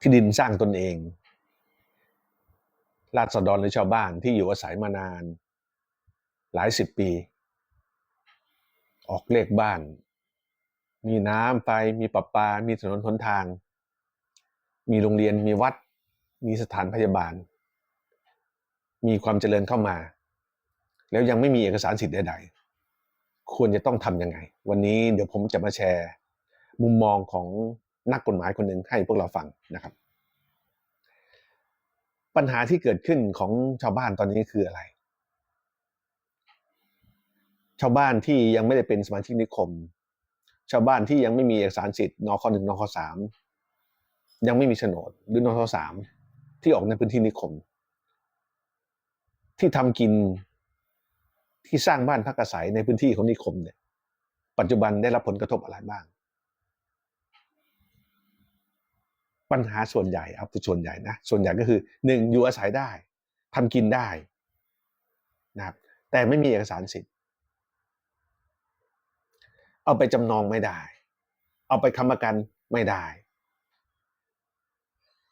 ที่ดินสร้างตนเอง ราษฎรหรือชาวบ้านที่อยู่อาศัยมานาน หลายสิบปี ออกเลขบ้าน มีน้ำไฟมีประปา มีถนนหนทาง มีโรงเรียนมีวัด มีสถานพยาบาล มีความเจริญเข้ามา แล้วยังไม่มีเอกสารสิทธิ์ใด ๆ ควรจะต้องทำยังไง วันนี้เดี๋ยวผมจะมาแชร์ มุมมองของ นักกฎหมายคนหนึ่งให้พวกเราฟังนะครับ ปัญหาที่เกิดขึ้นของชาวบ้านตอนนี้คืออะไร ชาวบ้านที่ยังไม่ได้เป็นสมาชิกนิคม ชาวบ้านที่ยังไม่มีเอกสารสิทธิ์นคหนึ่งนคสามยังไม่มีโฉนดหรือนคสามที่ออกในพื้นที่นิคม ที่ทำกินที่สร้างบ้านพักอาศัยในพื้นที่ของนิคมเนี่ยปัจจุบันได้รับผลกระทบอะไรบ้าง ปัญหาส่วนใหญ่ครับส่วนใหญ่นะส่วนใหญ่ก็คือหนึ่งอยู่อาศัยได้ทำกินได้นะครับแต่ไม่มีเอกสารสิทธิ์ เอาไปจำนองไม่ได้ เอาไปค้ำประกันไม่ได้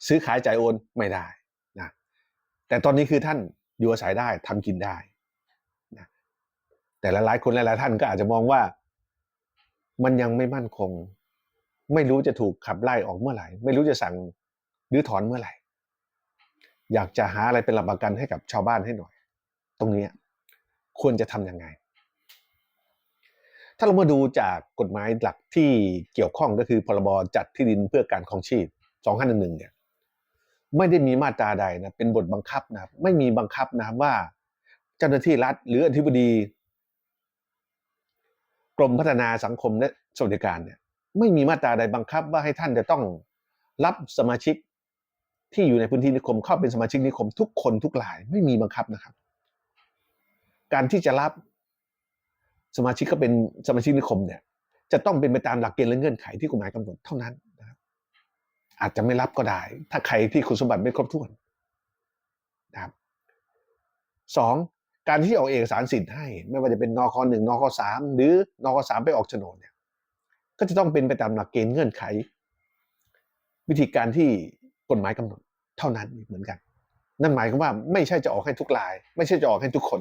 ซื้อขายจ่ายโอนไม่ได้นะแต่ตอนนี้คือท่านอยู่อาศัยได้ทำกินได้นะแต่หลายๆคนหลายๆท่านก็อาจจะมองว่า มันยังไม่มั่นคง ไม่รู้จะถูกขับไล่ออกเมื่อไหร่ ไม่รู้จะสั่งหรือถอนเมื่อไหร่ อยากจะหาอะไรเป็นหลักประกันให้กับชาวบ้านให้หน่อย ตรงนี้ควรจะทำยังไง ถ้าเรามาดูจากกฎหมายหลักที่เกี่ยวข้องก็คือพรบจัดที่ดินเพื่อการครองชีพ 2511 เนี่ย ไม่ได้มีมาตราใดนะเป็นบทบังคับนะครับ ไม่มีบังคับนะครับว่า เจ้าหน้าที่รัฐหรืออธิบดี กรมพัฒนาสังคมและสวัสดิการเนี่ย ไม่มีมาตราใดบังคับว่าให้ท่านจะต้องรับสมาชิกที่อยู่ในพื้นที่นิคมเข้าเป็นสมาชิกนิคมทุกคนทุกรายไม่มีบังคับนะครับ การที่จะรับสมาชิกก็เป็นสมาชิกนิคมเนี่ย จะต้องเป็นไปตามหลักเกณฑ์และเงื่อนไขที่กฎหมายกำหนดเท่านั้นนะครับอาจจะไม่รับก็ได้ ถ้าใครที่คุณสมบัติไม่ครบถ้วนนะครับสองการที่ออกเอกสารสิทธิ์ให้ ไม่ว่าจะเป็นนคหนึ่งนคสามหรือนคสามไปออกโฉนดเนี่ย ก็จะต้องเป็นไปตามหลักเกณฑ์เงื่อนไข วิธีการที่กฎหมายกำหนดเท่านั้นเหมือนกัน นั่นหมายความว่าไม่ใช่จะออกให้ทุกราย ไม่ใช่จะออกให้ทุกคน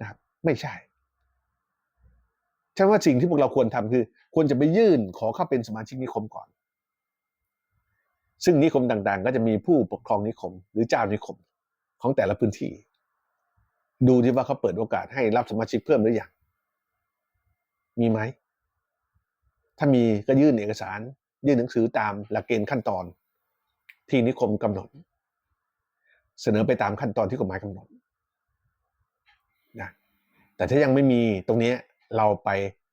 นะครับไม่ใช่ฉันว่าสิ่งที่พวกเราควรทำคือ ควรจะไปยื่นขอเข้าเป็นสมาชิกนิคมก่อน ซึ่งนิคมต่างๆ ก็จะมีผู้ปกครองนิคม หรือเจ้านิคมของแต่ละพื้นที่ ดูที่ว่าเขาเปิดโอกาสให้รับสมาชิกเพิ่มหรือยังมีไหม ถ้ามีก็ยื่นเอกสาร ยื่นหนังสือตามหลักเกณฑ์ขั้นตอน ที่นิคมกำหนด เสนอไปตามขั้นตอนที่กฎหมายกำหนดนะแต่ถ้ายังไม่มีตรงนี้เราไป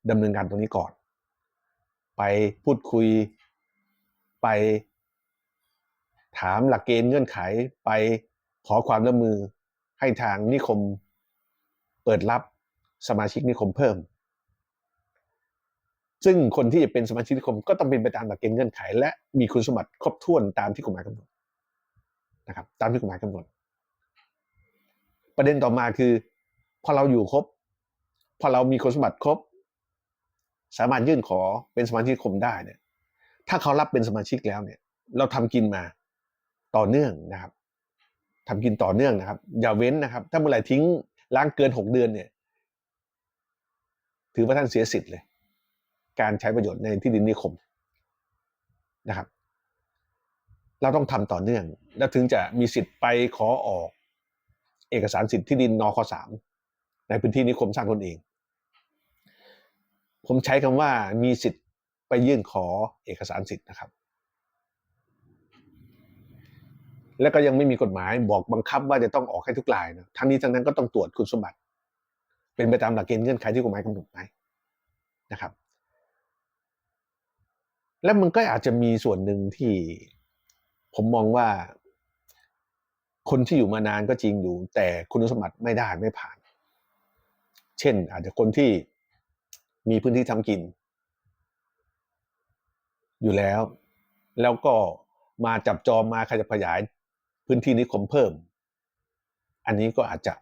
ดำเนินการตรงนี้ก่อน ไปพูดคุยไปถามหลักเกณฑ์เงื่อนไขไปขอความร่วมมือให้ทางนิคมเปิดรับสมาชิกนิคมเพิ่ม ซึ่งคนที่จะเป็นสมาชิกนิคมก็ต้องเป็นไปตามหลักเกณฑ์เงื่อนไข และมีคุณสมบัติครบถ้วนตามที่กฎหมายกำหนดนะครับ ตามที่กฎหมายกำหนด ประเด็นต่อมาคือ พอเราอยู่ครบ พอเรามีคุณสมบัติครบ สามารถยื่นขอเป็นสมาชิกนิคมได้เนี่ย ถ้าเขารับเป็นสมาชิกแล้วเนี่ย เราทำกินมาต่อเนื่องนะครับทำกินต่อเนื่องนะครับ อย่าเว้นนะครับ ถ้าเมื่อไหร่ทิ้งล้างเกินหกเดือนเนี่ย ถือว่าท่านเสียสิทธิ์เลย การใช้ประโยชน์ในที่ดินนิคมนะครับ เราต้องทำต่อเนื่อง แล้วถึงจะมีสิทธิ์ไปขอออกเอกสารสิทธิ์ที่ดินนคสามในพื้นที่นิคมสร้างตนเอง ผมใช้คำว่ามีสิทธิ์ไปยื่นขอเอกสารสิทธิ์นะครับ และก็ยังไม่มีกฎหมายบอกบังคับว่าจะต้องออกให้ทุกรายนะทั้งนี้ทั้งนั้นก็ต้องตรวจคุณสมบัติ เป็นไปตามหลักเกณฑ์เงื่อนไขที่กฎหมายกำหนดไหมนะครับ และมันก็อาจจะมีส่วนหนึ่งที่ผมมองว่า คนที่อยู่มานานก็จริงอยู่ แต่คุณสมบัติไม่ได้ไม่ผ่าน เช่น อาจจะคนที่มีพื้นที่ทำกิน อยู่แล้ว แล้วก็มาจับจองมาขยับขยายพื้นที่นิคมเพิ่ม อันนี้ก็อาจจะ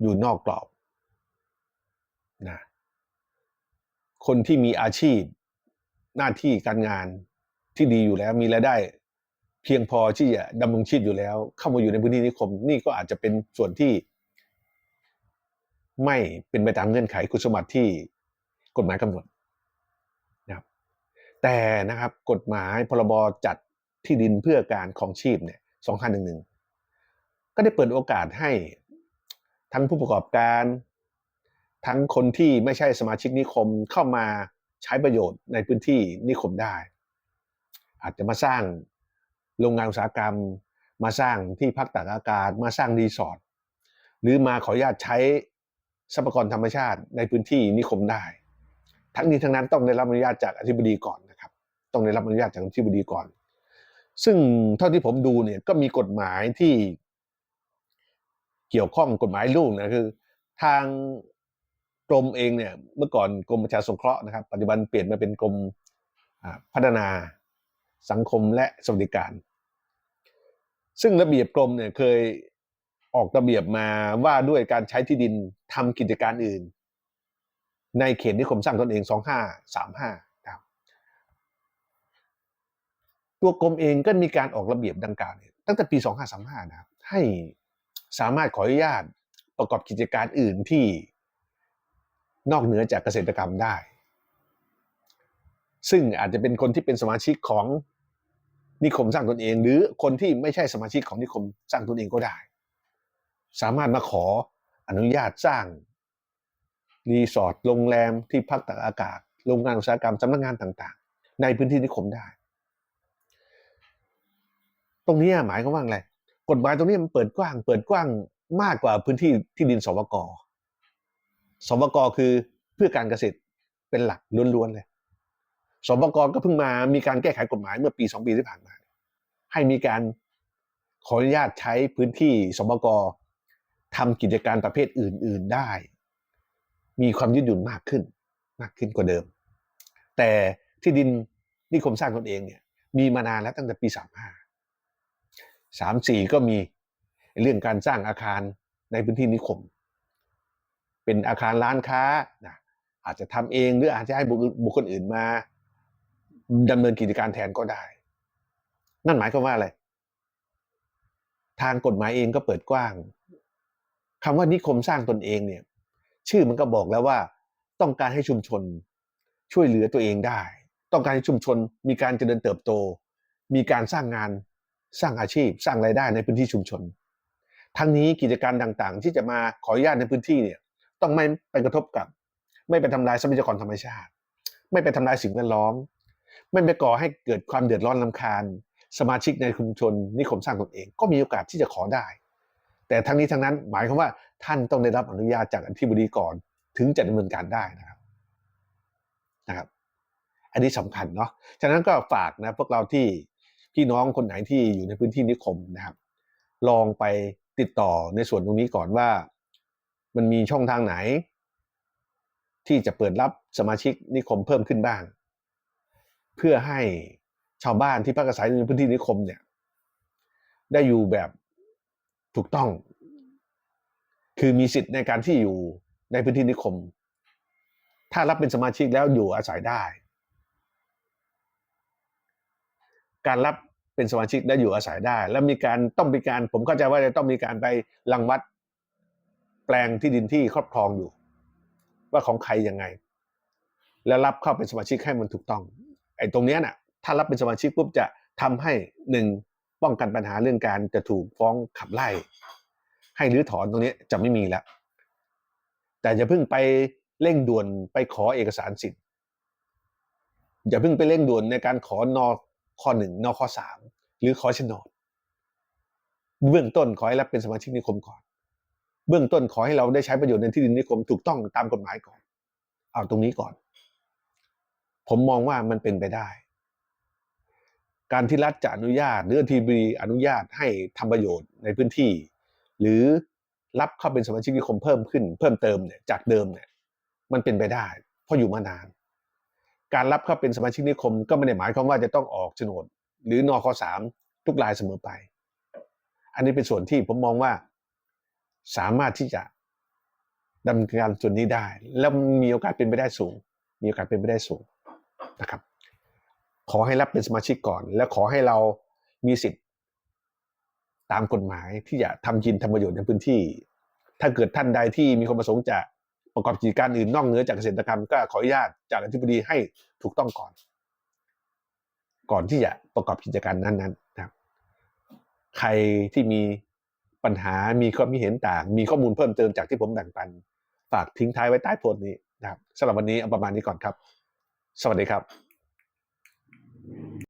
อยู่นอกกรอบนะคนที่มีอาชีพ หน้าที่การงานที่ดีอยู่แล้ว มีรายได้ เพียงพอที่จะดำรงชีพอยู่แล้ว เข้ามาอยู่ในพื้นที่นิคม นี่ก็อาจจะเป็นส่วนที่ ไม่เป็นไปตามเงื่อนไขคุณสมบัติที่กฎหมายกำหนดนะครับแต่นะครับกฎหมายพรบจัดที่ดินเพื่อการของชีพเนี่ย2511ก็ได้เปิดโอกาสให้ทั้งผู้ประกอบการ ทั้งคนที่ไม่ใช่สมาชิกนิคมเข้ามา ใช้ประโยชน์ในพื้นที่นิคมได้ อาจจะมาสร้างโรงงานอุตสาหกรรม มาสร้างที่พักตากอากาศ มาสร้างรีสอร์ทหรือมาขออนุญาตใช้ทรัพยากรธรรมชาติในพื้นที่นิคมได้ ทั้งนี้ทั้งนั้นต้องได้รับอนุญาตจากอธิบดีก่อนนะครับ ต้องได้รับอนุญาตจากอธิบดีก่อน ซึ่งเท่าที่ผมดูเนี่ยก็มีกฎหมายที่เกี่ยวข้องกฎหมายลูกนะคือ ทาง กรมเองเนี่ยเมื่อก่อนกรมประชาสงเคราะห์นะครับปัจจุบันเปลี่ยนมาเป็นกรมพัฒนาสังคมและสวัสดิการ ซึ่งระเบียบกรมเนี่ยเคยออกระเบียบมาว่าด้วยการใช้ที่ดินทำกิจการอื่น ในเขตนิคมสร้างตนเอง 2535ครับตัวกรมเองก็มีการออกระเบียบดังกล่าวเนี่ยตั้งแต่ปี 2535นะครับให้สามารถขออนุญาตประกอบกิจการอื่นที่ นอกเหนือจากเกษตรกรรมได้ ซึ่งอาจจะเป็นคนที่เป็นสมาชิกของนิคมสร้างตนเอง หรือคนที่ไม่ใช่สมาชิกของนิคมสร้างตนเองก็ได้ สามารถมาขออนุญาตสร้างรีสอร์ทโรงแรมที่พักตากอากาศโรงงานอุตสาหกรรมสำนักงานต่างๆ ในพื้นที่นิคมได้ ตรงนี้หมายความว่าอะไรกฎหมายตรงนี้มันเปิดกว้าง เปิดกว้างมากกว่าพื้นที่ที่ดินสวก สวกคือเพื่อการเกษตรเป็นหลักล้วนๆเลยสวกก็เพิ่งมามีการแก้ไขกฎหมายเมื่อปีสองปีที่ผ่านมา ให้มีการขออนุญาตใช้พื้นที่สวกทำกิจการประเภทอื่น ๆได้ มีความยืดหยุ่นมากขึ้น มากขึ้นกว่าเดิม แต่ที่ดินนิคมสร้างตนเองเนี่ยมีมานานแล้วตั้งแต่ปีสามห้าสามสี่ก็มีเรื่องการสร้างอาคารในพื้นที่นิคม เป็นอาคารร้านค้านะอาจจะทำเองหรืออาจจะให้บุคคลอื่นมาดำเนินกิจการแทนก็ได้ นั่นหมายความว่าอะไร ทางกฎหมายเองก็เปิดกว้างคำว่านิคมสร้างตนเองเนี่ย ชื่อมันก็บอกแล้วว่า ต้องการให้ชุมชนช่วยเหลือตัวเองได้ ต้องการให้ชุมชนมีการเจริญเติบโต มีการสร้างงานสร้างอาชีพ สร้างรายได้ในพื้นที่ชุมชน ทั้งนี้กิจการต่างๆ ที่จะมาขออนุญาตในพื้นที่เนี่ย ต้องไม่ไปกระทบกับ ไม่ไปทำลายทรัพยากรธรรมชาติ ไม่ไปทำลายสิ่งแวดล้อม ไม่ไปก่อให้เกิดความเดือดร้อนลำคาญ สมาชิกในชุมชนนิคมสร้างตนเอง ก็มีโอกาสที่จะขอได้ แต่ทั้งนี้ทั้งนั้นหมายความว่าท่านต้องได้รับอนุญาตจากอธิบดีก่อน ถึงจะดำเนินการได้นะครับนะครับ อันนี้สำคัญเนาะฉะนั้นก็ฝากนะพวกเราที่พี่น้องคนไหนที่อยู่ในพื้นที่นิคมนะครับ ลองไปติดต่อในส่วนตรงนี้ก่อนว่า มันมีช่องทางไหน ที่จะเปิดรับสมาชิกนิคมเพิ่มขึ้นบ้าง เพื่อให้ชาวบ้านที่พักอาศัยในพื้นที่นิคมเนี่ย ได้อยู่แบบถูกต้อง คือมีสิทธิ์ในการที่อยู่ในพื้นที่นิคม ถ้ารับเป็นสมาชิกแล้วอยู่อาศัยได้ การรับเป็นสมาชิกและอยู่อาศัยได้ แล้วมีการต้องมีการ ผมเข้าใจว่าจะต้องมีการไปรังวัด แปลงที่ดินที่ครอบครองอยู่ ว่าของใครยังไง แล้วรับเข้าเป็นสมาชิกให้มันถูกต้อง ไอ้ตรงเนี้ยน่ะ ถ้ารับเป็นสมาชิกปุ๊บจะทำให้หนึ่งป้องกันปัญหาเรื่องการจะถูกฟ้องขับไล่ ให้รื้อถอนตรงนี้จะไม่มีแล้ว แต่อย่าเพิ่งไปเร่งด่วนไปขอเอกสารสิทธิ์อย่าเพิ่งไปเร่งด่วนในการขอนอข้อหนึ่งนอข้อสามหรือขอโฉนด เบื้องต้นขอให้รับเป็นสมาชิกนิคมก่อน เบื้องต้นขอให้เราได้ใช้ประโยชน์ในที่ดินนิคมถูกต้องตามกฎหมายก่อน เอาตรงนี้ก่อน ผมมองว่ามันเป็นไปได้ การที่รัฐจะอนุญาตหรือทีบีอนุญาตให้ทำประโยชน์ในพื้นที่ หรือรับเข้าเป็นสมาชิกนิคมเพิ่มขึ้น เพิ่มเติมเนี่ยจากเดิมเนี่ย มันเป็นไปได้ เพราะอยู่มานาน การรับเข้าเป็นสมาชิกนิคม ก็ไม่ได้หมายความว่าจะต้องออกโฉนด หรือนอคสามทุกรายเสมอไป อันนี้เป็นส่วนที่ผมมองว่า สามารถที่จะดำเนินการส่วนนี้ได้ แล้วมีโอกาสเป็นไปได้สูง มีโอกาสเป็นไปได้สูงนะครับ ขอให้รับเป็นสมาชิกก่อน และขอให้เรามีสิทธิ์ตามกฎหมายที่จะทำกินทำประโยชน์ในพื้นที่ ถ้าเกิดท่านใดที่มีความประสงค์จะประกอบกิจการอื่นนอกเหนือจากเกษตรกรรมก็ขออนุญาตจากอธิบดีให้ถูกต้องก่อน ก่อนที่จะประกอบกิจการนั้นๆนะครับ ใครที่มี ปัญหามีความมีเห็นต่าง มีข้อมูลเพิ่มเติมจากที่ผมแบ่งปัน ฝากทิ้งท้ายไว้ใต้โพสต์นี้นะครับสำหรับวันนี้เอาประมาณนี้ก่อนครับ สวัสดีครับ